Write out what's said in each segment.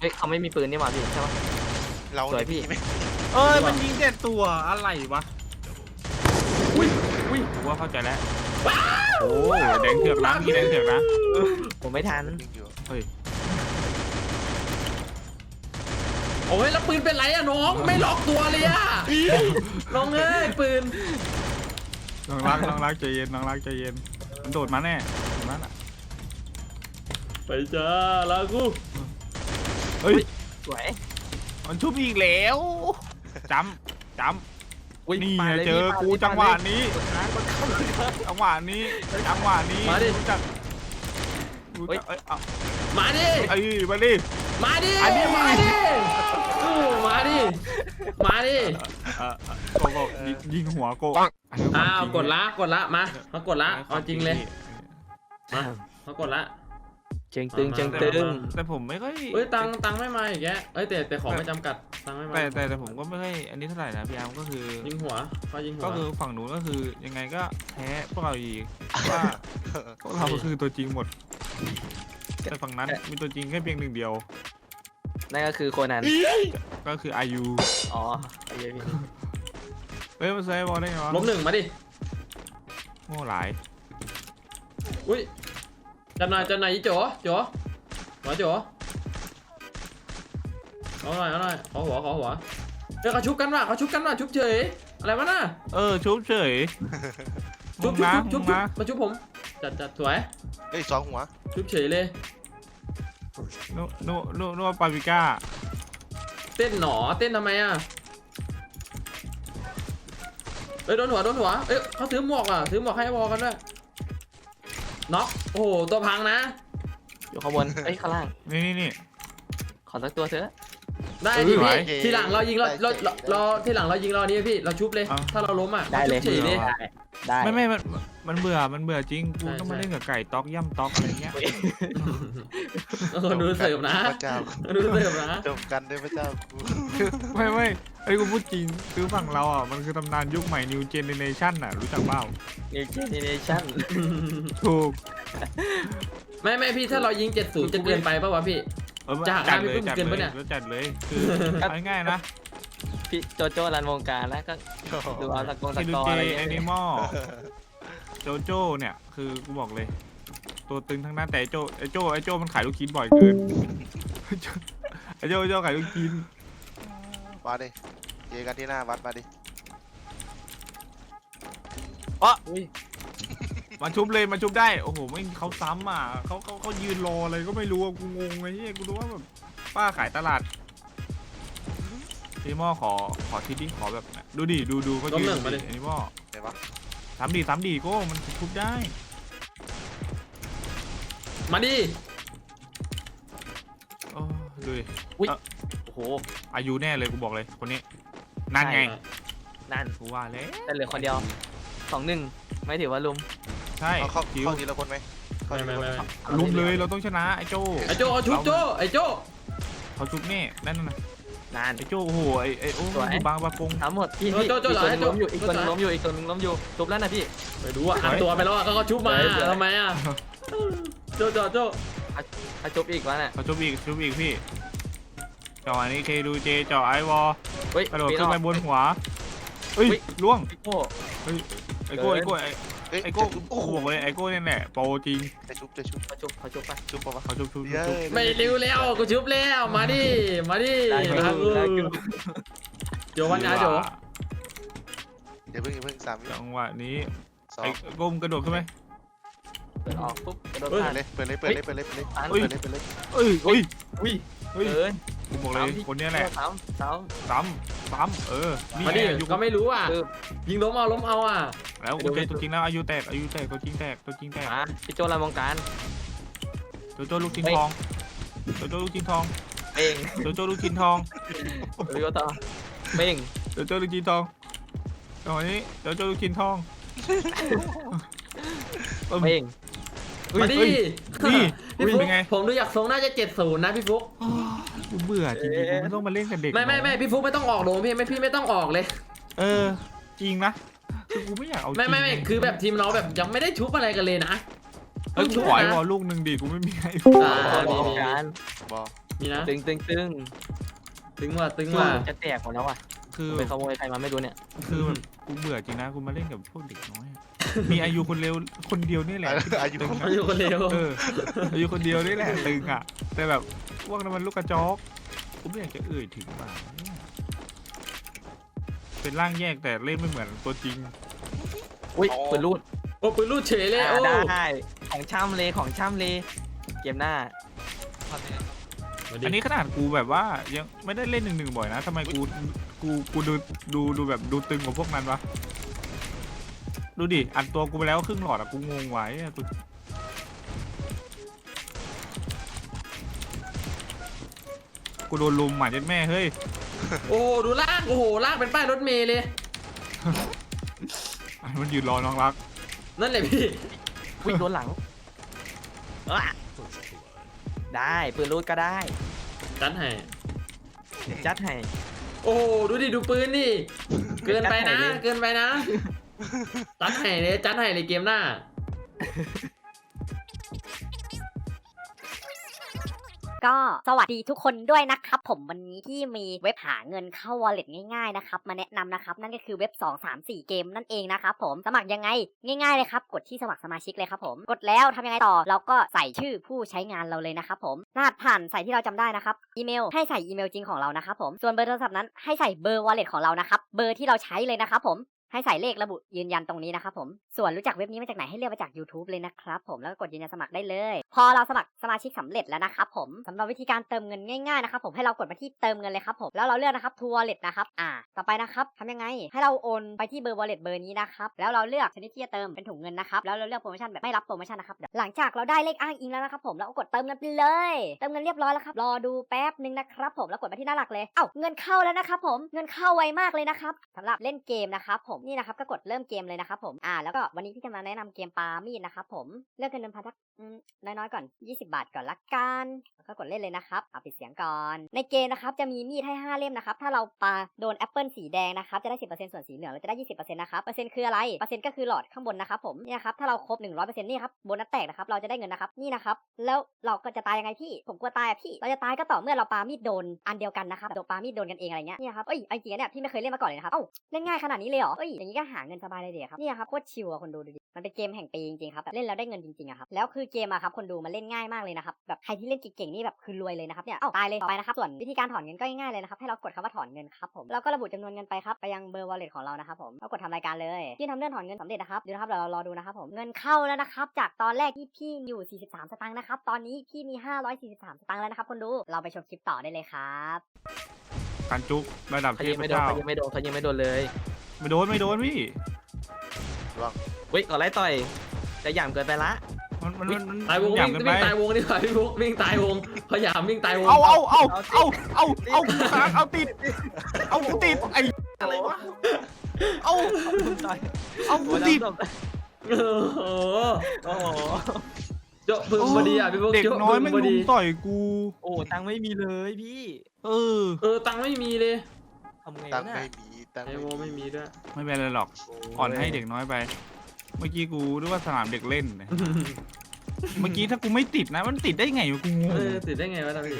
เฮ้ยเขาไม่มีปืนนี่หว่าพี่ใช่ปะ เราสวยพี่ ไม่เอ้ยมันยิงเจ็ดตัวอะไรวะอุ้ยอุ้ยผมว่าเข้าใจแล้วโอ้แดงเถือกนะพี่แดงเถือกนะผมไม่ทันยิงอยู่โอ้ยแล้วปืนเป็นไรอะน้อง ไม่ล็อกตัวเลยอะน้องเอ้ยปืนน้องรักน้องรักใจเย็นน้องรักใจเย็นมันโดดมาแน่โดดมาน่ะไปจ้าลากู เฮ้ย สวยมันชุบอีกแล้วจำจำอุ้ยนี่ปาไงลยเจอพี่ปากูเลยจังหวะปาเลยนี้กดค้างกดค้างกดค้างจังหวะนี้จังหวะนี้รู้จักรู้จักเอ้ยเอามาดิเอ้ยมาดิมาดิอันนี้มาดิอู้มาดิมาดิเออโกโก้ยิงยิงหัวโกอ้าวกดละกดละมามากดละเอาจริงเลยมามากดละ เชิงตึงมาเชิงมาตึงมาแต่ผมไม่ค่อยเอ้ยตังค์ตังค์ไม่มาอีกแกเอ้ยแต่แต่ของไม่จำกัดตังค์ไม่มาแต่แต่แต่ผมก็ไม่ค่อยอันนี้เท่าไหร่นะพี่อาร์มก็คือ ยิงหัวเขายิงหัวก็คือฝั่งนู้นก็คือยังไงก็แพ้พวกเราอีกเพราะว่าพวกเราก็คือตัวจริงหมด แต่ฝั่งนั้นมีตัวจริงแค่เพียงหนึ่งเดียว นั่นก็คือโคนัน ก็คืออายุอ๋อไอ้เหี้ยพี่เฮ้ยมันใช้บอลได้ไงวะล้มหนึ่งมาดิโง่หลายอุ้ย จำหน่ายจำหน่ายอีโจ๋โจ๋หัวโจ๋เอาหน่อยเอาหน่อยขอหัวขอหัวเฮ้ยเขาชุบกันว่ะเขาชุบกันว่ะชุบเฉยอะไรวะน่ะเออชุบเฉยชุบมึงชุบนะชุบชุบมึงนะมาชุบผมจัดจัดสวยเฮ้ยสองหัวชุบเฉยเลยนู่นู่นู่นู่ปาปริก้าเต้นหนอเต้นทำไมอะเอ้ยโดนหัวโดนหัวเอ้ยเขาถือหมวกอะถือหมวกให้วอลกันด้วย น็อกโอ้โหตัวพังนะ อยู่ข้างบนเอ้ยข้างล่าง นี่นี่นี่ขอสักตัวเถอะ ได้เออดิไหวพี่ทีหลังเรายิงเราเราเราเราทีหลังเรายิงเรานี้พี่เราชุบเลย เอา ถ้าเราล้มอะได้เลยชุบเฉยเลย ได้ได้ไม่ไม่มันมันเบื่อมันเบื่อจริงกูใช่ต้องมาใช่ เล่นกับไก่ต๊อกย่ำต๊อกอะไรเงี้ยเออดูเสิร์ฟนะพระเจ้าดูเสิร์ฟนะจบกันด้วยพระเจ้ากูไม่ไม่ไอ้ยกูพูดจริงคือฝั่งเราอะมันคือตำนานยุคใหม่ New Generation อะรู้จักเปล่านิวเจเนเรชั่นถูกไม่ไม่พี่ถ้าเรายิง 70 จะเกินไปป่าวะพี่ เออจะหาจัดไม่เลยเพิ่งจัดเกินเลปะยเนี่ยแล้วจัดเลยคือเอาง่ายๆนะพี่โจโจ้รันวงการแล้วก็ดูเอาตะกงตะคิกรูอเจอะไรแอเงี้นิยมอลโจโจ้เนี่ยคือกูบอกเลย ตัวตึงทั้งนั้นแต่ไอ้โจไอ้โจไอ้โจมันขายลูกชิ้นบ่อยเกินไอ้โจไอ้โจขายลูกชิ้นมาดิเจอกันที่หน้าวัดมาดิ อุ้ย มาชุบเลยมาชุบได้ โอ้โหไม่เขาซ้ำอะเขาเขาเขายืนรออะไรก็ไม่รู้อะกูงงไอ้เหี้ยกูรู้ว่าแบบป้าขายตลาดพี่หม้อขอขอทิศดิขอแบบดูดิดูดูเขายืนล้มหนึ่งมาดิ ไอ้นี่หม้อไหนวะซ้ำดีซ้ำดีโก้มันชุบได้มาดิ โอ้ดูดิโอ้โห อายุแน่เลยกูบอกเลยคนนี้นั่นไงนั่นกูว่าแล้วแต่เหลือคนเดียวสองหนึ่งไม่ถือว่าลุม ใช่เอาเข้าคิวเข้าทีละคนไหมเข้าไม่ทีไม่ละคนไม่ลุมเลยเราต้องชนะไอ้โจไอ้โจเอาชุบโจไอ้โจเขาชุบแน่นั่นน่ะนั่นไอ้โจโอ้โหไอ้ไอ้โอ้สวยดูบางปะกง ทั้งหมดพี่พี่อีกตัวนึงล้มอยู่อีกตัวนึงล้มอยู่อีกตัวนึงล้มอยู่จบแล้วนะพี่ ไปดูอะอัดตัวไปแล้วอะก็เขาชุบมาเฮ้ยเดี๋ยวทำไมอะโจโจโจถ้าจบอีกวะน่ะเขาชุบอีกชุบอีกพี่จออันนี้เคดูเจจอไอวอลเฮ้ยกระโดดปีนขึ้นอไปอกบนหัวเอ้ยเฮ้ยล่วง พี่โก้ไอ้โก้ไอ้โก้ไอ้ เฮ้ยไอ้โก้โอ้โหกูบอกเลยไอ้โก้เนี่ยแหละโปรจริงจะชุบจะชุบเขาจบเขาจบไปชุบปะวะเขาชุบชุบชุบเย้ชุบไม่ริ้วแล้วกูชุบแล้วมาดิมาดิได้อยู่ลากูได้อยู่โจวันนะโจเดี๋ยวเพิ่งอย่าเพิ่งสามวิจังหวะนี้สอไอ้งโก้มงกระโดดขึ้นไหม เปิดออกปุ๊บกระโดดเปิผ่าดนเลยเปิดเลยเปิดเลยเปิดเลยเปิดเลยผ่านเปิดเลยเปิดเลยเอ้ยเอ้ย อุ้ยเฮ้ย เกิน กูบอกเลยคนเนี้ยแหละสามสาม ซ้ำซ้ำเออ นี่มาดิไงอยู่ก็ไม่รู้อะคือยิงล้มเอาล้มเอาอะ แล้วกูเจอตัวจริงแล้วอายุแตกอายุแตกตัวจริงแตกตัวจริงแตกมาพี่โจรันวงการ โจโจ้ลูกชิ้นเฮ้ยทอง โจโจ้ลูกชิ้นทอง เป้งโจโจ้ลูกชิ้นทองเรียกต่อเป้งโจโจ้ลูกชิ้นทองตอนนี้โจโจ้ลูกชิ้นทองเอิ่มเป้งเฮ้ยมาดิเฮ้ยนี่พี่อุ้ยฟุ๊เป็กนไง ผมดูอยากทรงน่าจะ70นะพี่ฟุ๊ก กูเบื่อจริงๆกูไม่ต้องมาเล่นกับเด็กไม่ไม่ไม่พี่ฟุ๊กไม่ต้องออกโดมพี่ไม่พี่ไม่ต้องออกเลยเออ จริงนะคือกูไม่อยากเอาไม่ไม่ไม่จริงคือแบบทีมเราแบบยังไม่ได้ชุบอะไรกันเลยนะเอ้ยกูชุบขอไอ้นะวอลลูกหนึ่งดิกูไม่มีไอ้อ่ารันวงการบอมีนะตึงตึงตึง ตึงว่ะตึงคือว่ะจะแตกหมดแล้วอะ คือไปขโมยใครมาไม่รู้เนี่ย คือแบบกูเบื่อจริงนะกูมาเล่นกับพวกเด็กน้อยอะมีอายุคนเร็วคนเดียวนี่แหละอายุ ตึงอายุคนเร็วเอออายุคนเดียวนี่แหละตึงอะ แต่แบบพวกนั้นมันลูกกระจอกกูไม่อยากจะเอ่ยถึงป่าเนี่ยเป็นร่างแยกแต่เล่นไม่เหมือนตัวจริง อุ้ยปืนรูดโอ้ปืนรูดเฉยเลยอ่าโอ้ได้ของช่ำเลยของช่ำเลยเกมหน้าอั นนี้ขนาดกูแบบว่ายังไม่ได้เล่นหนึ่งหนึ่งบ่อยนะทำไมกูกูกูดูดูดูแบบดูตึงกว่าพวกนั้นวะดูดิอัดตัวกูไปแล้วครึ่งหลอดอะกูงงไว้อะกูกูโดนลุมหมาเจ็ดแม่เฮ้ยโอ้ดูลากโอ้โหลากเป็นป้ายรถเมล์เลยอันมันยืนรอน้องรัก นั่นแหละพี่วิ่งโดนหลังอะ ได้ปืนรูดก็ได้จัดให้ เดี๋ยวจัดให้ โอ้โหดูดิ ดูปืนดิ เกินไปนะ จัดให้เลย เกินไปนะ จัดให้เลย จัดให้เลยเกมหน้า ก็สวัสดีทุกคนด้วยนะครับผมวันนี้ที่มีเว็บหาเงินเข้า wallet ง่ายๆนะครับมาแนะนำนะครับนั่นก็คือเว็บ 2 3 4 เกมนั่นเองนะครับผมสมัครยังไงง่ายๆเลยครับกดที่สมัครสมาชิกเลยครับผมกดแล้วทำยังไงต่อเราก็ใส่ชื่อผู้ใช้งานเราเลยนะครับผมรหัสผ่านใส่ที่เราจำได้นะครับอีเมลให้ใส่อีเมลจริงของเรานะครับผมส่วนเบอร์โทรศัพท์นั้นให้ใส่เบอร์ wallet ของเรานะครับเบอร์ที่เราใช้เลยนะครับผม ให้ใส่เลขระบุยืนยันตรงนี้นะครับผม ส่วนรู้จักเว็บนี้มาจากไหนให้เลือกมาจาก YouTube เลยนะครับผม แล้วก็กดยืนยันสมัครได้เลย พอเราสมัครสมาชิกสำเร็จแล้วนะครับผมสำหรับวิธีการเติมเงินง่ายๆนะครับผม ให้เรากดมาที่เติมเงินเลยครับผม แล้วเราเลือกนะครับ True Wallet นะครับ อ่า ต่อไปนะครับทำยังไง ให้เราโอนไปที่เบอร์ Wallet เบอร์นี้นะครับ แล้วเราเลือกชนิดที่จะเติมเป็นถุงเงินนะครับ แล้วเราเลือกโปรโมชั่นแบบไม่รับโปรโมชั่นนะครับเดี๋ยวหลังจากเราได้เลขอ้างอิงแล้วนะครับผมเราก็กดเติมเงินไปเลย เติมเงินเรียบร้อยแล้วครับ รอดูแป๊บนึงนะครับผม แล้วกดมาที่หน้าหลักเลย เอ้า เงินเข้าแล้วนะครับผม เงินเข้าไวมากเลยนะครับสำหรับเล่นเกมนะครับผมนี่นะครับก็กดเริ่มเกมเลยนะครับผมอ่าแล้วก็วันนี้พี่จะมาแนะนำเกมปามีดนะครับผมเลือกเงินเดิมพันสักอืมน้อยๆก่อน 20 บาทก่อนละกันก็กดเล่นเลยนะครับเอาปิดเสียงก่อน ในเกมนะครับจะมีมีดให้ 5 เล่มนะครับถ้าเราปาโดนแอปเปิลสีแดงนะครับจะได้ 10%ส่วนสีเหลืองเราจะได้ 20%นะครับเปอร์เซ็นต์คืออะไรเปอร์เซ็นต์ก็คือหลอดข้างบนนะครับผมนี่นะครับถ้าเราครบ 100%นี่ครับโบนัสแตกนะครับเราจะได้เงินนะครับนี่นะครับแล้วเราก็จะตายยังไงพี่ ผมกลัวตายอะพี่ เราจะตายก็ต่อเมื่อเราปามีดโดนอันเดียวกันนะครับโดนปามีดโดนกันเองอะไรเงี้ยนี่ครับเอ้ยเอาจริงเนี่ยพี่ไม่เคยเล่นมาก่อนเลยนะครับเอ้าเล่นง่ายขนาดนี้เลยเหรอเอ้ยอย่างนี้ก็หาเงินสบายเลยเดียครับนี่ครับโคตรชิวอะคนดูดูดิมันเป็นเกมแห่งปีจริงๆครับแบบเล่นแล้วได้เงินจริงๆอะครับแล้วคือเกมอะครับคนดูมันเล่นง่ายมากเลยนะครับแบบใครที่เล่นเก่งๆนี่แบบคือรวยเลยนะครับเนี่ยเอ้าตายเลยต่อไปนะครับส่วนวิธีการถอนเงินก็ง่ายๆเลยนะครับให้เรากดคำว่าถอนเงินครับผมแล้วก็ระบุจำนวนเงินไปครับไปยังเบอร์ wallet ของเรานะครับผมแล้วกดทำรายการเลยที่ทำเรื่องถอนเงินสำเร็จนะครับดูนะครับเดี๋ยวเรารอดูนะครับผมเงินเข้าแล้วนะครับจากตอนแรกที่พี่อยู่ 43 สตางค์นะครับตอนนี้พี่มี 543 สตางค์แล้วนะครับคนดูเราไปชมคลิปต่อได้เลยครับ การจุกระดับเขาเทยิงพไม่โดนเจ้าเขายิงไม่โดนเขายิงไม่โดนเลยไม่โดนไม่โดนพี่เฮ้ยก่อนไล่ต่อยจะหยามเกินไปละ มันมันมันมันตายวงหวิ่ยางบกันไปวิ่งตายวงดีกว่าพี่บุ๊กวิ่งตายวงพยายามวิ่งตายวงเอาเอาเอาเอาเอาเอาเอาเอาติดเอากูติดไออะไรวะเอาต่อยเอากูติด โอ้โหโอ้โหโจ๊ะพึงพอดีอะพี่บุ๊กเด็กโจ๊ะน้อยพึไม่งพอลุดีมต่อยกู โอ้ตังค์ไม่มีเลยพี่ เออเออตังค์ไม่มีเลยทำไงตัวะงค์เนี่ไม่ยมีตังค์ไอไม่โวมีไม่มีด้วยไม่เป็นไรหรอกอ่อนให้เด็กน้อยไป เมื่อกี้กูนึกว่าสนามเด็กเล่นนะเมื่อกี้ถ้ากูไม่ติดนะ มันติดได้ไงวะกูงงเออติดได้ไงวะตาพี่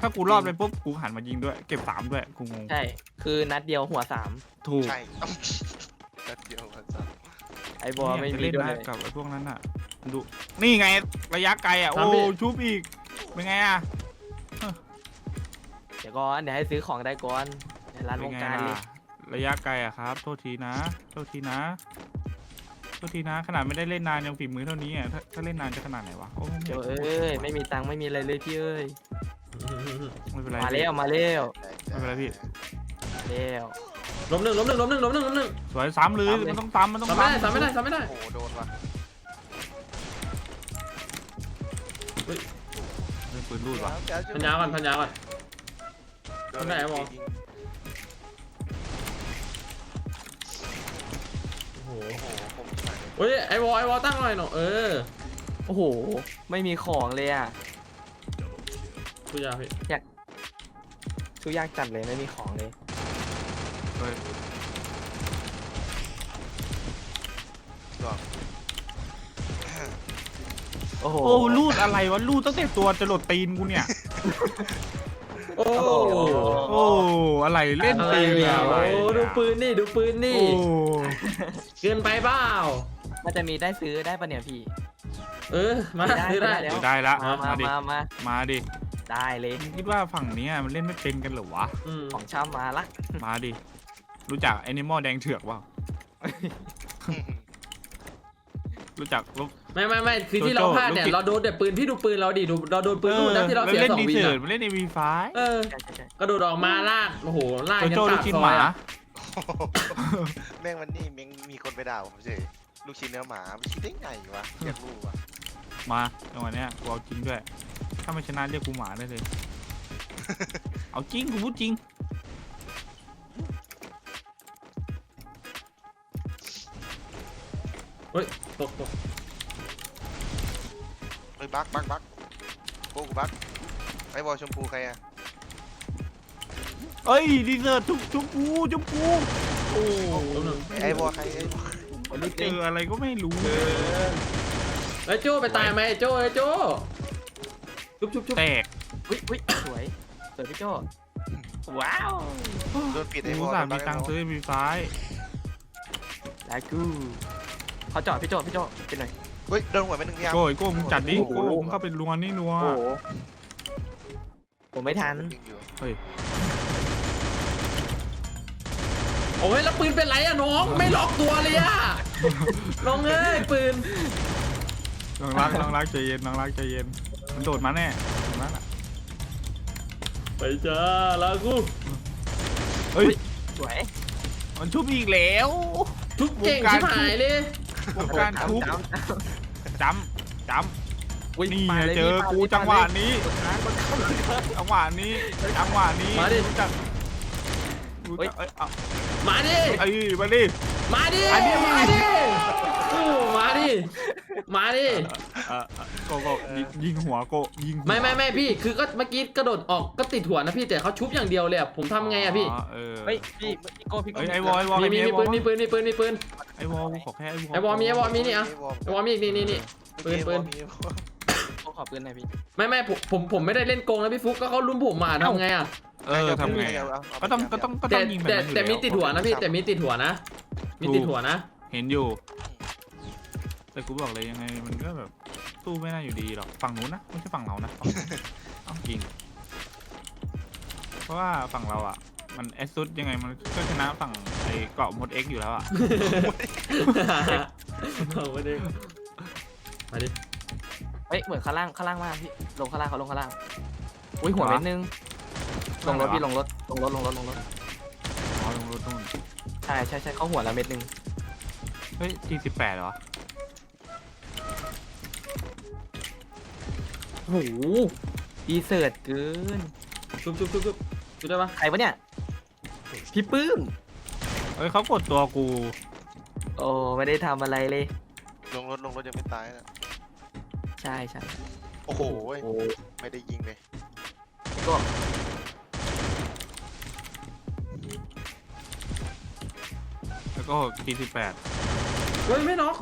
ถ้ากูรอบไปปุ๊บกูหันมายิงด้วย เก็บสามด้วยกูงงใช่ คือนัดเดียวหัวสามถูกใช่เอ้านัดเดียวกันสักไอบอลไม่อยากจะมีเล่นด้วยนะกับไอ้พวกนั้นอะดูนี่ไงระยะไกลอะโอ้ชุบอีกเป็นไงอะ เดี๋ยวก่อนเดี๋ยวให้ซื้อของได้ก่อนในร้านเป็วนงไงการเลยล่ะระยะไกลอะครับ โทษทีนะ โทษทีนะ โทษทีนะ ขนาดไม่ได้เล่นนานยังฝีมือเท่านี้อะถ้าถ้าเล่นนานจะขนาดไหนวะโอ้ไม่เดี๋ยวเอ้ยไม่มีตังค์ไม่มีอะไรเลยพี่เอ้ยไม่เป็นไรมาเร็วมาเร็วไม่เป็นไรพี่มาเร็วล้มหนึ่งล้มหนึ่งล้มหนึ่งล้มหนึ่งล้มหนึ่งสวยซ้ำเลยซ้ำเลยมันต้องซ้ำมันต้องทำไม่ได้ทำไม่ได้ทำไม่ได้โอ้โหโดนว่ะเล่นปืนรูดวะพันยาก่อนพันยาก่อนโดน ไหนวะยิงโอ้โหโอ้โหผมใส่เฮ้ยไอวอลไอวอลตั้งหน่อยหน่อยเออโอ้โห ไม่มีของเลยอะกูยาพี่ชูยากจัดเลยไม่มีของเลย เฮ้ยโอ้โหโอ้รูดอะไรวะรูดตั้งแต่ตัวจะหลดตีนกูเนี่ย โอ้โอ้อะไรเล่นอะไรปืนเนี่ยอะไรโอ้ดูปืนนี่ดูปืนโอ้นี่เกินไปเปล่ามันจะมีได้ซื้อได้ปะเนี่ยพี่ เออมาซื้อได้ได้ได้ละมามามาดิมามามาดิได้เลยมึงคิดว่าฝั่งเนี้ยมันเล่นไม่เป็นกันเหรอวะอืมของช่ำมาละมาดิรู้จักแอนิมอลแดงเถือกเปล่า รู้จักลูกไม่ไม่ไม่คือที่โจเราโจ้พลาดเนี่ยลูกจิตเราโดนแต่ปืนพี่ดูปืนเราดิดูเราโดนปืนลูกนั้นที่เราเสียเล่นสองดีวินเถิดอะมันเล่นในวีไฟเออ ใช่ใช่ใช่กระโดดออกมาลากโอ้โหลากโจยันโจ้ลูปากกชิ้นซหอยมา อะแม่งวันนี้แม่งมีคนไปด่าผมเฉยลูกชิ้นเนื้อหมาไม่ชิ้นได้ไงวะอยากรู้วะมาจังหวะเนี้ยกูเอาจริงด้วย ถ้าไม่ชนะเรียกกูหมาได้เลย เอาจริงกูพูดจริง ตกตกเฮ้ยบักบักบักโก้กูบักไอ้บอลชมพูใครอะเอ้ยดีเซอร์ทุกทุกกูจุกกูโอ้ไอ้บอลใครไอ้บอลเจออะไรก็ไม่รู้ไอ้ยโจ้ไปตายไหมไอ้โจ้ไอ้โจ้ชุบชุบชุบแตกอุ้ยอุ้ยสวยสวยพี่โจว้าวโดนปิดไอ้บกูอลสามโดมีนบัตังค์ไอ้บอลซื้อวีไฟลากู เขาเจาะพี่โจพี่โจเป็นหน่อยเฮ้ยโดนหัวไปหนึ่งยามโก้ยโก้มึงจัดดิโอ้โหโก้มึงเข้าเป็นรัวนี่นัวโอ้โหผมไม่ทันยิงอยู่โอ้ยแล้วปืนเป็นไรอะน้อง ไม่ล็อกตัวเลยอะน้องเอ้ยปืนน้องรักน้องรักใจเย็นน้องรักใจเย็น มันโดดมาแน่ตรงนั้นอะไปจ้าลากูเฮ้ยสวยมันชุบอีกแล้ว ทุบเก่งชิบหายเลย วงการชุบจำจำจอุ้ยำนี่ปาไงลยเจอพี่ปากูลยจังหวะนี้กดค้างกดค้างกดค้างจังหวะนี้จังหวะนี้มาดิรู้จักรู้เฮ้ยจักเอ้ยเอามาดิเอ้ยมาดิ มาดิอันนี้มา ดิอู้มาดิมาดิเออเออโกโก้ยิงยิงหัวโกยิงหัวไม่ไม่ไม่พี่คือก็เมื่อกี้กระโดดออกก็ติดหัวนะพี่แต่เขาชุบอย่างเดียวเลยอะผมทำไงอะพี่เออเฮ้ยพี่พี่โก้พี่โก้เอ้ยไอวอลไอวอลมีมีไอมีวอปืลนมีปืนมีปืนมีปืน ไอวอลกูขอแค่ไอวอลไอ้วอลมีไอ้วอลมีนี่อะไอ้บอลไอ้วอลมีอีกนี่นี่นี่ปืนปืน มีไอ้บอลโก้ขอปืนหน่อยพี่ไม่ไม่ผมผมผมไม่ได้เล่นโกงนะพี่ฟุกก็เขาลุ้มผมมาทำไงอะเออทำไงอะเอาเอาก็ต้องก็ต้องก็ต้แต่องยิงแบบแต่นั้นอยู่แต่มีล้วติดหัวนะพี่แต่มีติดหัวนะมีติดหัวนะ เห็นอยู่ แต่กูบอกเลยยังไงมันก็แบบสู้ไม่ได้อยู่ดีหรอกฝั่งนู้นนะไม่ใช่ฝั่งเรานะฝั่งนู้นเอาจริง เพราะว่าฝั่งเราอะ มันแอสซุดยังไงมันก็ชนะฝั่งไอ้เกาะมดเอ็กอยู่แล้วอะเอาไปดิมาดิ เฮ้ยเหมือนข้างล่างข้างล่างมากพี่ลงข้างล่างเขาลงข้างล่างอุ้ยหัวเม็ดนึงลงรถพี่ลงรถลงรถลงรถลงรถอ๋อลงรถนู่นใช่ใช่ใช่เขาหัวละเม็ดนึงเฮ้ยทีสิบแปดเหรอโอ้โหดีเสิร์ตเกินชุบชุบชุบชุบชุบได้ปะใครวะเนี่ยพี่ปื้มเฮ้ยเขากดตัวกู โอ้ไม่ได้ทำอะไรเลย ลงรถลงรถยังไม่ตายนะ ใช่ใช่โอ้โหโอ้ไม่ได้ยิงเลยก็แล้วก็ทีสิบแปดเฮ้ยไม่น็อก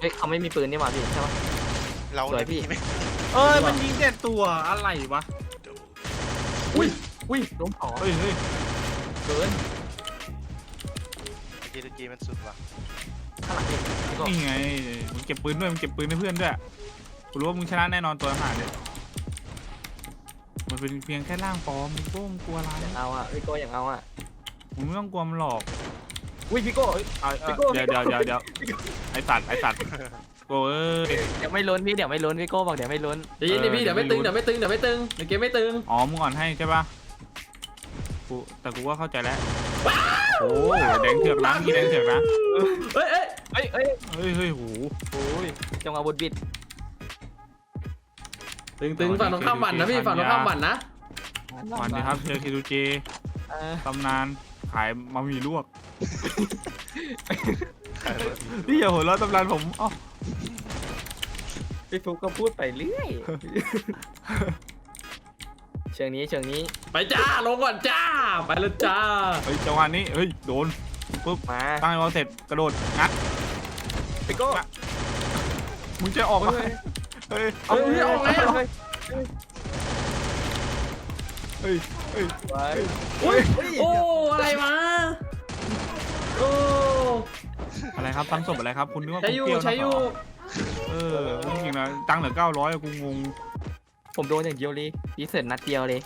เฮ้ยเขาไม่มีปืนนี่หว่าพี่ใช่ปะ เราสวยพี่ ไม่เอ้ยมันยิงแต่ตัวอะไรวะอุ้ยอุ้ยล้มสองเฮ้ยเฮ้ยเกินจีจีมันสุดว่ะข้างหลังพี่พี่ก็นี่ไงมึงเก็บปืนด้วยมึงเก็บปืนให้เพื่อนด้วย กูรู้ว่ามึงชนะแน่นอนตัวหาเนี่ยมันเป็นเพียงแค่ร่างปลอมมึงโก้มงกลัวอะไรอย่างเอาอะพี่โก้อย่างเอาอะมึงไม่ต้องกลัวมันหรอกอุ้ยพี่โก้เอ้ย เอาเอาพี่โก้เดี๋ยวพี่เดี๋ยวโก้ เดี๋ยวเดี๋ยวไอสัตว์ไอสัตว์โก้เอ้ย เดี๋ยวไม่ล้นพี่เดี๋ยวไม่ล้นพี่โก้บอกเดี๋ยวไม่ล้นเดี๋ยวยินดิพี่เออเดี๋ยวไม่ตึงเดี๋เดี๋ยยววไม่ตึงเดี๋ยวไม่ตึงเดี๋ยวเกมไม่ตึงอ๋อมึงอ่อนให้ใช่ปะกูแต่กูว่าเข้าใจแล้วโอ้แดงเถือกนะมีแดงเถือกนะเฮ้ยเอ้ยเฮ้ยเฮ้ยเฮ้ยเฮ้ยโห โอ้ยจงอาวุธบิด ตึงตึงฝั่งตรงข้ามบันนะพี่ฝั่งตรงข้ามบันนะวันนี้ครับเจอคิรูเจเออตำนานขายมามีลวกใครวะพี่อย่าหัวเราะตำนานผมอ๋อพี่ฟุกก็พูดไปเรื่อย เชิงนี้เชิงนี้ ไปจ้าลงก่อนจ้า ไปแล้วจ้า เฮ้ยจังหวะนี้เฮ้ยโดนมาตั้งไอ้วอลเสร็จกระโดดงัดพี่โก้มึงจะออกมา เฮ้ยเฮ้ยพี่ออกแล้วเฮ้ยเฮ้ยเฮ้ยไว้อุ้ยโอ้ อะไรมาโอ้ อะไรครับตั้งศพอะไรครับ คุณนึกว่าใช้คุณอยู่เปรี้ยวใช้นะอยู่เออจริงๆนะตังค์เหลือเก้าร้อยกูงงผมโดนอย่างเดียวเลยดีเสร็จนัดเดียวเลย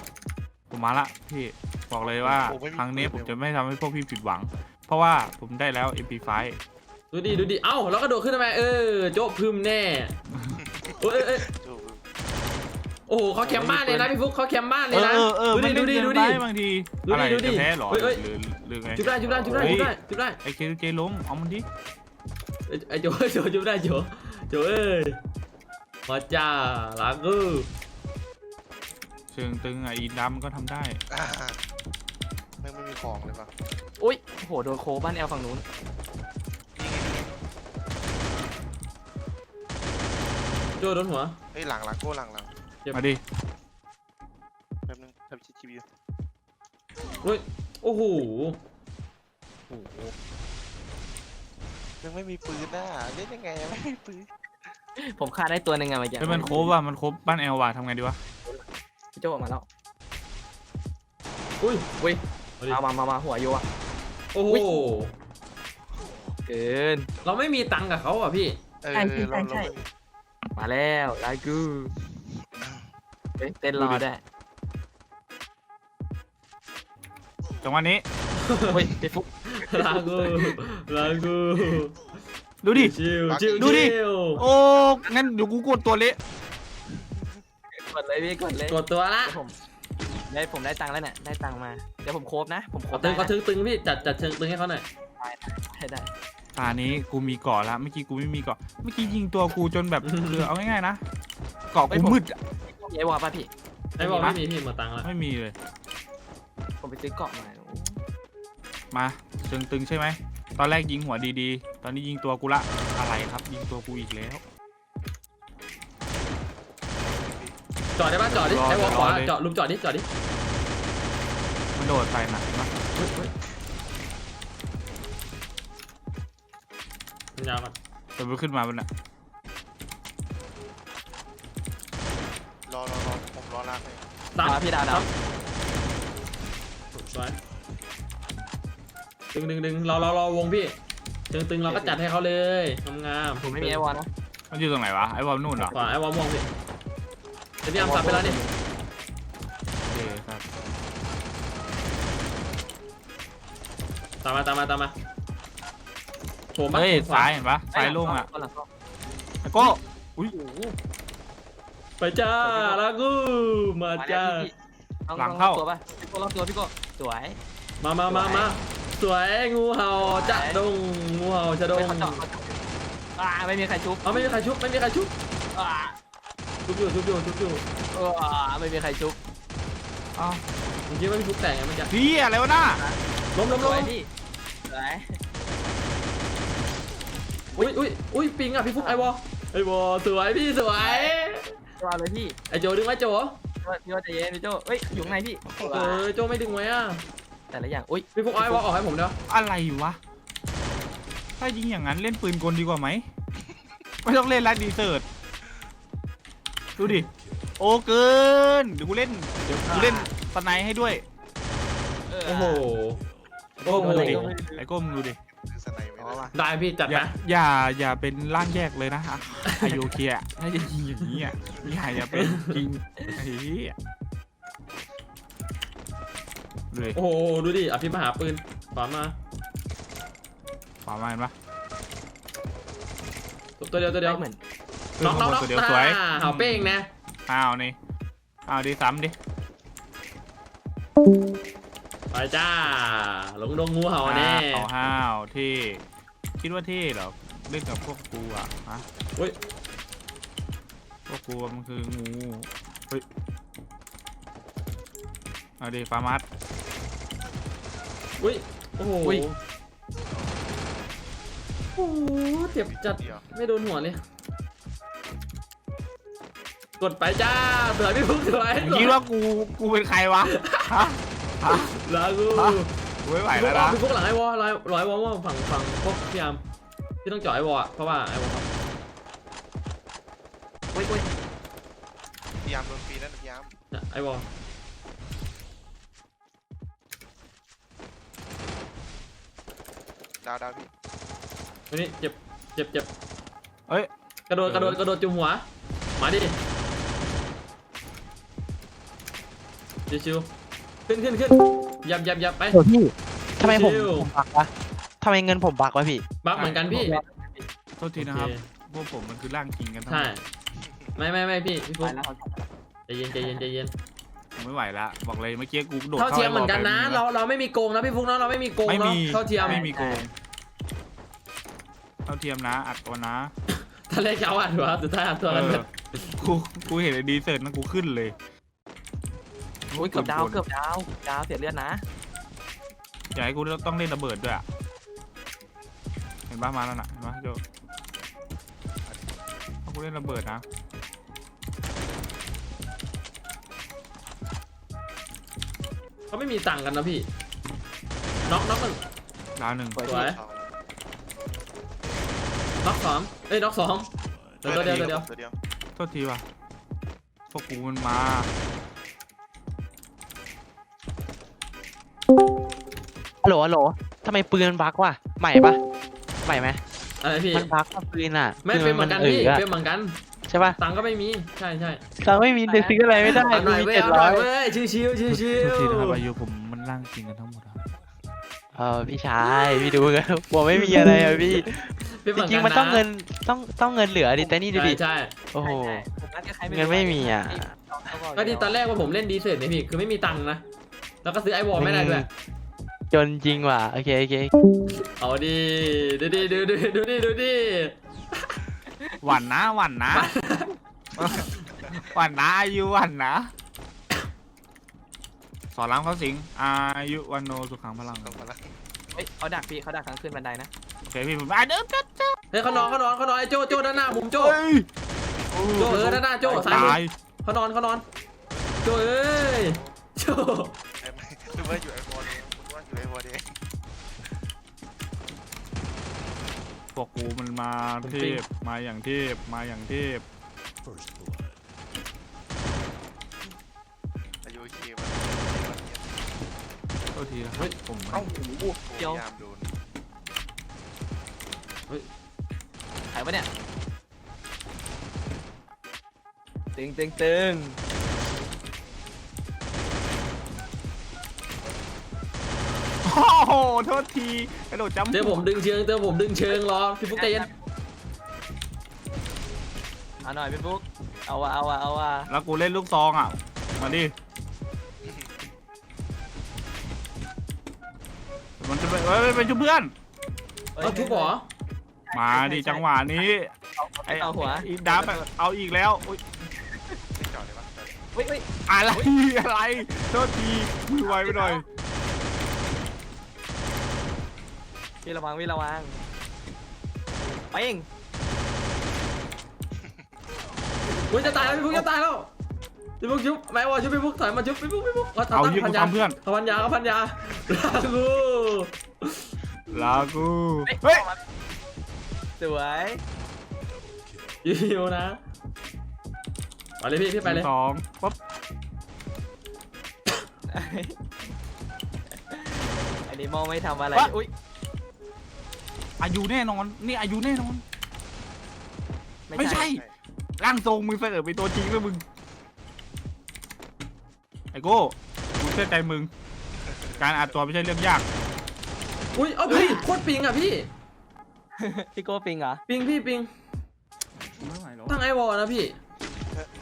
ผมมาละพี่บอกเลยว่าครั้งนี้ผมจะไม่ทำให้พวกพี่ผิดหวัง เพราะว่าผมได้แล้ว MP5 ดูดิดูดิเอ้าแล้วก็โดดขึ้นทำไมเออโจ๊ะพึมแน่โอ้ย เอ้ยเอ้ยจูบโอ้โหเขาแคมป์บ้านเลยนะพี่ฟุกเขาแคมป์บ้านเลยเออนะเออเออดูมันดิเล่ดูนดิเกิดูดินไปบางทีดูดิอะไรดูดิจะแพ้เหรอเฮ้ยเฮ้ยหรือหรือไงจุบได้จุบได้จุบได้เฮ้ยจุบได้จุบได้ไอเคเจล้มเอามันดิไอ้ไอ้โจ๊ะโจ๊ะจุบได้โจ๊ะโจ๊ะเอ้ยมาจ้าลากูเชิงตึงอะอีดำก็ทำได้อ่าแม่งไม่มีของเลยปะอุ้ยโอ้โหโดนโคบ้านแอลฝั่งนู้น โจ๊ะโดนหัวเฮ้ยหลังหลังโก้หลังหลังมาดิแป๊บนึงทำชิคกี้พายเฮ้ย โอ้โหโอ้โหยังไม่มีปืนน่ะเล่นยังไงอะไม่มีปืนผมฆ่าได้ตัวหนึ่งอะเมื่อกี้เฮ้ยมันโคบว่ะมันโคบบ้านแอลว่ะทำไงดีวะพี่โจออกมาแล้วอุ้ยอุ้ยเอาดิเอามามามาหัวโยอะ โอ้โหเกิน เราไม่มีตังค์กับเขาอะพี่ เออใช่ใช่เราใช่เรามาแล้วลากูเฮ้ยเต้นรอได้จังหวะนี้ เฮ้ยพี่ฟุกลากูลากูดูดิ ชิวชิวดูดิ ชิวโอ้ งั้นเดี๋ยวกูกดตัวเละกดเลยพี่กดเลยกดตัวละเดี๋ยวผมได้ผมได้ตังค์แล้วเนี่ยได้ตังค์มา เดี๋ยวผมโคบนะ ผมโคเอาบตึได้งก็นะตึงตึงพี่จัดจัดเชิงตึงให้เขาหน่อยให้ได้ ตานี้กูมีเกาะแล้วเมื่อกี้กูไม่มีเกาะเมื่อกี้ยิงตัวกูจนแบบคือเอาง่ายๆนะเกาะกูมืดอะมีไอ้วอลป่ะพี่ไอ้บอกไม่มีพี่หมดตังค์แล้วไม่มีเลย ผมไปซื้อเกาะมาโอ้มาเชิงตึงใช่ไหมตอนแรกยิงหัวดีๆ ตอนนี้ยิงตัวกูละอะไรครับ ยิงตัวกูอีกแล้ว จอดได้ป่ะจอดดิรอไอ้วอลขวารอเลย จอดลุมจอดดิจอดดิมันโดดใส่หนักมากเฮ้ยเฮ้ย ยาวก่อนแต่มันขึ้นมามันอะรอรอรอผมรอลากเลยตามมาพี่ดาวดาวสวยดึงดึงดึงเราเราเราวงพี่ตึงตึงเราก็จัดให้เขาเลยงามๆผมไม่มีไอ้วอลนะมันอยู่ตรงไหนวะไอ้บอลนู่นเหรอขวาไอ้วอลม่วงพี่เดี๋ยวพี่อัมซับไปแล้วนี่โอเคครับตามมาตามมาตามมา โผล่มาเฮ้ยโผล่ขวซ้ายเห็นปะซ้ายโล่งอะหลังเข้าไอ้โก้อุ้ยโอ้โหไปจ้าลากูมามาแล้วจ้าพี่พี่หลังเข้าตัวป่ะพี่โก้ลองตัวพี่โก้สวย มามามามาสวยงูเห่าจะดงงูเห่าจะดงไม่เขาเจาะเขาเจาะอ่าไม่มีใครชุบเอาไม่มีใครชุบไม่มีใครชุบอ่าชุบอยู่ชุบอยู่ชุบอยู่อ่าไม่มีใครชุบอ้าวเมื่อกี้ไม่มีชุบแต่งไงมันจะพี่อะไรวะน่าล้มล้มสล้วยมพี่สวย อุ้ยอุ้ยอุ้ยปิงอะพี่ฟุกไอวอไอวอสวยพี่สวยตัวเลยพี่ไอโจดึงไว้โจพี่ว่าใจเย็นพี่โจเอ้ยอยู่ข้างในพี่เออโจไม่ดึงไว้อะแต่ละอย่างอุ้ยพี่ฟุกเอาไอวอออกให้ผมเดี๋ยวอะไรวะถ้ายิงอย่างนั้นเล่นปืนกลดีกว่าไหมไม่ต้องเล่นแรดดีเซิร์ตดูดิโอ้เกินเดี๋ยวกูเล่นเดี๋ยวกูเล่นสไนให้ด้วยโอ้โหโอ้โหดูดิไอ้โก้มึงดูดิ ซื้อสไนไม่อ๋อได้ว่ะได้พี่จัดอย่านะอย่าอย่าเป็นร่างแยกเลยนะอะไอโยเคียถ้าจะยิงอย่างนี้อะอย่าอย่าเป็นจริงไอ้เหี้ยดูดิโอ้โหดูดิอภิมหาปืนขวามาขวามาเห็นปะตัวเดียวตัวเดียวไม่เหมือนปืนน็อกขน็อกโมยน็อกตัวเดียวสวยอ่าหาเป้งนะอ้าวนี่อ้าวดิซ้ำดิ ไปจ้า หลงดงงูเห่าแน่ห้าวห้าวเท่คิดว่าเท่เหรอเล่นกับพวกกูอะฮะเฮ้ยพวกกูมันคืองูเฮ้ยเอาดิฟาร์มัสอุ้ยโอ้โหอุ้ยโอ้โหเจ็บจัดเดียวไม่โดนหัวเลยกดไปจ้าสวยพี่ฟุกสวยมึงคิดว่ากูกูเป็นใครวะฮะ ฮลากูกูไม่ไหวแล้วนะพี่พวกหลังไอวอลลอยลอยวอลว่าฝั่งฝั่งพวกพี่ยามที่ต้องจ่ะไอ้วอลเพราะว่าไอวอลครับโอ้อ้ยพยายามโดนฟรีนั่นพยายามเนี่ยไอวอลดาวดาวพี่ตัวนี้เจ็บเจ็บเจ็บเฮ้ย กระโดดกระโดดกระโดดจุ่มหัวมาดิชิวๆ ขึ้นขึ้นขึ้นยับยับยับไปโอ้พี่ทำไมผมชิว ผมบักวะทำไมเงินผมบักวะพี่ บักเหมือนกันพี่โทษทีนะครับโอเคพวกผมมันคือร่างจริงกันทั้งหใช่มดไม่ไม่ไม่พี่พี่ไปฟุ๊กแล้วเขาใจเย็นใจเย็นใจเย็นผมไม่ไหวละบอกเลยเมื่อกี้กูโดดเท่าเข้าเทียมเหมือนกันนะไอ้เราบอลไปเราไม่มีโกงนะพี่ฟุ๊กเนาะเราไม่มีโกงไม่เนาะมีเท่าเทียมไม่มีโกงเท่าเทียมนะ อัดตัวนะทะเลจะเอาอัดหัวสุดท้ายอัดตัวเอกันอกูกูเห็นไอ้ดีเซอร์นั่นกูขึ้นเลย อุ้ยเกือบดาวเกือบดาวดาวเสียเลือดนะอย่าให้กูต้องเล่นระเบิดด้วยอะเห็นบ้ามาแล้วน่ะเห็นปะโจถ้ากูเล่นระเบิดนะเขาไม่มีตังค์กันนะพี่น็อกน็อกกันดาวหนึ่งสวยสวยสองน็อกสองเอ้ยน็อกสองเดี๋ยวตัวเดียวตัวเดียวตัวเดียวโทษทีว่ะพวกกูมันมา ฮัลโหลฮัลโหลทำไมปืนมันบักวะใหม่ปะใหม่ไหมอะไรพี่มันบักว่าปืนอะไม่ปืเป็นเหมือนกันเอพี่ออะเป็นเหมือนกันใช่ปะตังค์ก็ไม่มีใช่ใช่เราไม่มีจะซื้ออะไรไม่ได้เอาหน่อยมีเว้ยเจ็ดเอาหร้น่ออยยเว้ยชิวชิวชิวชิโทษทีนะครับวอายุผมมันร่างจริงกันทั้งหมดอะเออพี่ชายพี่ดูกันผมไม่มีอะไรอะพี่เป็นเหจมือนริงกัๆมันต้องเงินต้องต้องเงินเหลือดิแต่นี่ดูใช่ดิใช่โอ้โหผมนัดกับใครเงินไม่มีอะก็ที่ตอนแรกว่าผมเล่นดีเซลเนี่ยพี่คือไม่มีตังค์นะแล้วก็ซื้อไอวอลไม่ได้ด้วย จนจริงว่ะโอเคโอเคเอาดิดูดิดูดิดูดิดูดิหวั่นนะหวั่นนะหวั่นนะอายุหวั่นนะ สอนรามเขาสิงอายุวันโนสุขังพลังลงมาแล้วเฮ้ยเขาดักพี่เขาดักทางขึ้นบันไดนะโอเคพี่ผมอะเดิมจัดจัดเฮ้ยเขานอนเขานอนเขานอนไอโจโจด้านหน้ามุมโจเฮ้ยโจเออด้านหน้าโจซ้ายมือตายเขานอนเขานอนโจเอ้ยโจไอ้ไม่หรือว่าอยู่ไอ้บอล เองคุณว่าอยู่ไอ้บอลเองพวกกูมันมาเทพมาอย่างเทพมาอย่างเทพอายุคีมันโทษทีนะครับผมเอ้าโอ้โหเดียวพยายามโดนใครวะเนี่ยตึงตึงตึง โอ้โหโทษทีกระโดดจำเดี๋ยวผมดึงเชิงเดี๋ยวผมดึงเชิงรอพี่ฟุ๊กใจเย็นเอาหน่อยพี่ฟุ๊กเอาวะเอาวะเอาวะแล้วกูเล่นลูกซองอะ มาดิ มันจะไปเอ้ยไปชุบเพื่อน เอาทุบเหรอมาดิจังหวะนี้ไอ้เอาหัวอีดับอะเอาอีกแล้วอุ๊ยไม่จอดเลยวะเฮ้ยเฮ้ยอะไรอะไรโทษทีมือไวไปหน่อย พี่ระวังพี่ระวังไปเองอุ้ยจะตายแล้วพี่ฟุ๊กจะตายแล้วพี่ฟุ๊กชุบแม่วอชุบพี่ฟุ๊กถอยมาชุบพี่ฟุ๊กพี่ฟุ๊กเขาเอาตั้งยิงพักูนยาทำเพื่อนเขาพันยาเขาพันยาลากูลากูเฮ้เฮ้ยยสวยยิวนะไปเลยพี่พี่ไปเลย สองปั๊บไอ้นิโมไม่ทำอะไรอุ้ย อายุแน่นอน นี่อายุแน่นอน ไม่ใช่ใช่ร่างทรงมึงเสนอเป็นตัวจริงแล้วมึง ไอโก้กูเชื่อใจมึง การอัดตัวไม่ใช่เรื่องยาก อุ้ยเอาพี่โคตรปิงอะพี่ พี่โก้ปิงเหรอ ปิงพี่ปิงไม่ไหวแล้วตั้งไอวอลนะพี่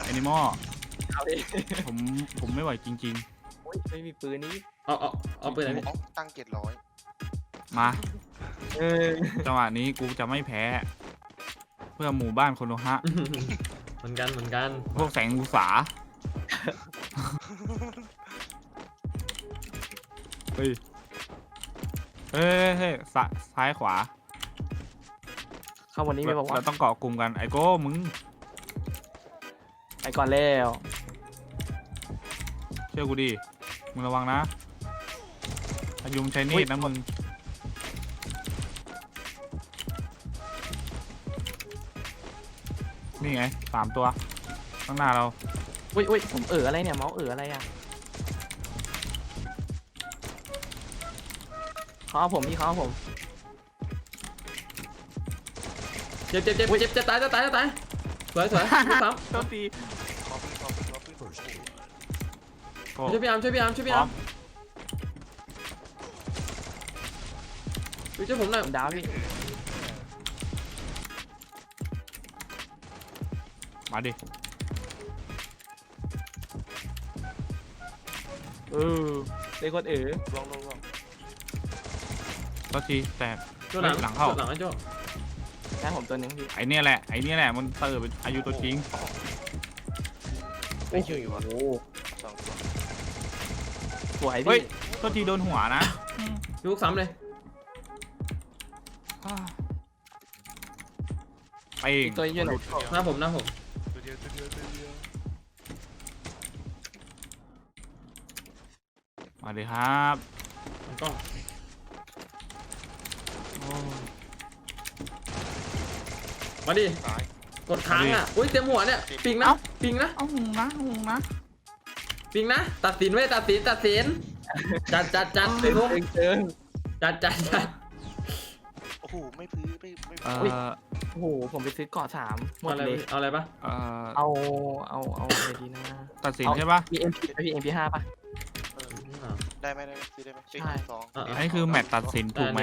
แอนิมอลเอาดิผมผมไม่ไหวจริงอุ้ยไม่มีปืนนี้เอาเอาเอาปืนไหนพี่เอาตั้งเจ็ดร้อยๆ มา เออจังหวะนี้กูจะไม่แพ้ เพื่อหมู่บ้านโคนโนฮะ เหมือนกันเหมือนกัน พวกแสงอุตสาเฮ้ย เฮ้ยเฮ้ยซ้ายซ้ายขวา เข้าวันนี้ไม่บอกว่าเราต้องเกาะกลุ่มกันไอโก้มึง ไปก่อนแล้วเชื่อกูดิ มึงระวังนะอายุมใช้นีดนะมึง นี่ไงสามตัวข้างหน้าเราอุ้ยอุ้ยผมเอออะไรเนี่ยเมาส์เอออะไรอะเขาเอาผมพี่เขาเอาผมเจ็บเจ็บเจ็บเจ็บจะตายจะตายจะตายสวยสวยพี่ปั๊มโทษทีขอปืนขอปืนขอปืนโอ้ช่วยพี่อาร์มช่วยพี่อาร์มช่วยพี่พร้อาอร์มมช่วยผมหน่อยผมดาวพี่ มาดิ เออได้คนเอ๋อลองลองลองโทษทีแต่ช่วยหลังหลังเข้าหลังให้โจ้ใช่ผมตัวนึงพี่ไอเนี่ยแหละ ไอเนี่ยแหละ มันเติร์เป็นอายุตัวจริง ไม่ชิวอยู่วะโอ้สองตัวสวยเฮ้ย พี่โทษทีโดนหัวนะพี่ลูกซ้ำเลยไปเอง อีกตัวอยู่ไหนหน้าผมหน้าผม มาเลยครับหลังกล้องโอ้มาดิตาย กดค้างอะอุ้ยเต็มหัวเนี่ยปิงนะปิงนะเอาหงนะหงนะปิงนะ ตัดสินไว้ยตัดสินตัดสินจัดจัดจัดพี่ฟุกเจิงเจิงจัดจัดจัด โอ้โห ไม่พื้นไม่ไม่เอ่อุ๊ย อโอ้โห ผมไปซื้อเกาะสามหมเอาดอะไรเลย เอาอะไรปะเอ่อเอา เอา เอาอะไรดีนะ ตัดสินเอาใช่ปะมีเอ็มพีพี่เอ็มพีห้าป่ะ ได้ไหมได้ไหมซื้อได้ไหมซื้อใช่สองอะอันนี้คือแมตช์ตัดสินถูกไหม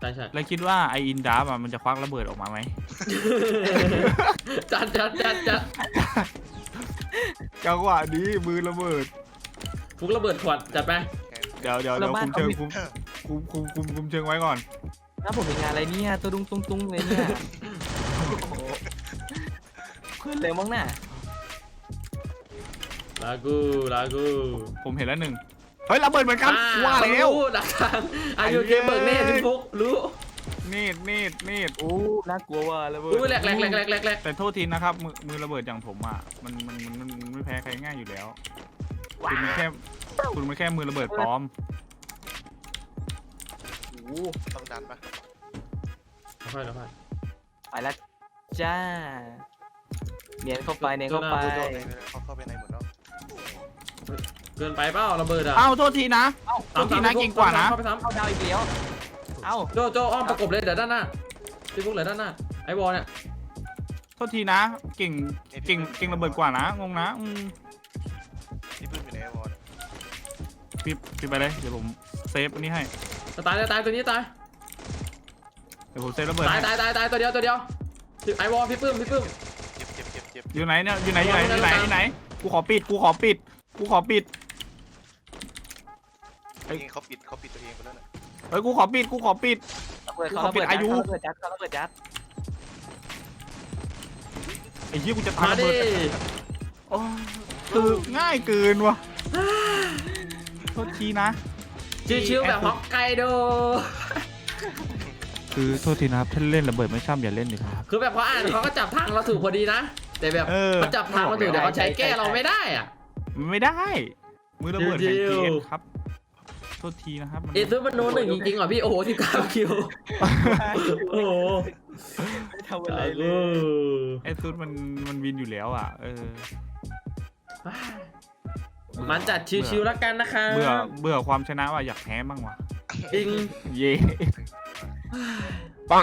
ใช่ใช่แล้วคิดว่าไออินดับอะมันจะควักระเบิดออกมาไหมจัดจัดจัดจัดจังหวะนี้มือระเบิด ฟุกระเบิดขวดจัดไปเดี๋ยวเดี๋ยวเดี๋ยวคุมเชิงคุมคุมคุมคุมคุมเชิงไว้ก่อน แล้วผมเป็นงานอะไรเนี่ยตัวดุ้งตุ้งตุ้งเลยเนี่ยโอ้โหขึ้นเลยมั้งน่ะลากูลากู ผมเห็นแล้วหนึ่ง เฮ้ยระเบิดเหมือนกันอ่ว่าแล้วรู้ดักทางอายุเกมเบิกเน่พี่ฟุกรู้นี่นี่นี่โอ้น่ากลัวว่ะระเบิดอุ้ยแหลกแหลกแหลกแหลกแหลกแหลกแต่โทษทีนะครับมือมือระเบิดอย่างผมอะมันมันมันมันมันไม่แพ้ใครง่ายอยู่แล้วคุณมันแค่คุณมันแค่มือระเบิดปลอมโอ้โหต้องดันปะค่อยๆค่อยไปแล้วจ้าเนียนเข้าไปเนียนเข้าไปโดนในเขาเข้าไปในหมดแล้วๆเกินไปเปล่าระเบิดอะ เอ้าโทษทีนะเอ้าโทษทีนะเก่งกว่านะ เข้าไปซ้เข้าดาวอีกแล้วเอ้าำโจโจอ้อมประกบเลยเดี๋ยวด้านหน้าพี่ฟุกเลยด้านหน้าไอ้วอลเนี่ยโทษทีนะ เก่ง เก่ง เก่งระเบิดกว่านะ งงนะอืมที่ปืนอยู่ในวอลปิดปิดไปเลย เดี๋ยวผมเซฟอันนี้ให้ จะตายจะตายตัวนี้ตายเดี๋ยวผมเซฟระเบิดตายให้ตายตายตายตัวเดียวตัวเดียวไอ้วอลพี่ปื้มพี่ปื้ม เจ็บเจ็บเจ็บเจ็บอยู่ไหนเนี่ย อยู่ไหน อยู่ไหน อยู่ไหนอยู่ไหน กูขอปิด กูขอปิด กูขอปิด ตัวเองเขาปิดเขาปิดตัวเองไปแล้วน่ะเฮ้ยกูขอปิดกูขอปิด ระเบิดเขาระเบิดอายุจัดเขาระเบิดจัดเขาระเบิดจัดไอ้เหี้ยกูจะตายมาระดิเบิดโอ้ยคือง่ายเกินว่ะโทษทีนะ ชิวๆแบบฮอกไกโด คือโทษทีนะครับถ้าเล่นระเบิดไม่ช่ำอย่าเล่นดิครับ คือแบบเขาอ่านเขาก็จับทางเราถูกพอดีนะ แต่แบบเออ เขาจับทางเราถูกแต่เขาใช้แก้เราไม่ได้อะมันไม่ได้ มือระเบิดแห่งเดี๋เกยวมครับ โทษทีนะครับมันเอซุมันโนหนึ่งจริงๆเหรอพี่ โอ้โหที่เก้าคิว โอ้โหไม่ทำอะไรเลย ไอ้ซุดมันมันวินอยู่แล้วอะ เออ มันจัดชิวๆแล้วกันนะคะเบื่อเบื่อความชนะว่ะอยากแพ้บ้างว่ะจริง เย่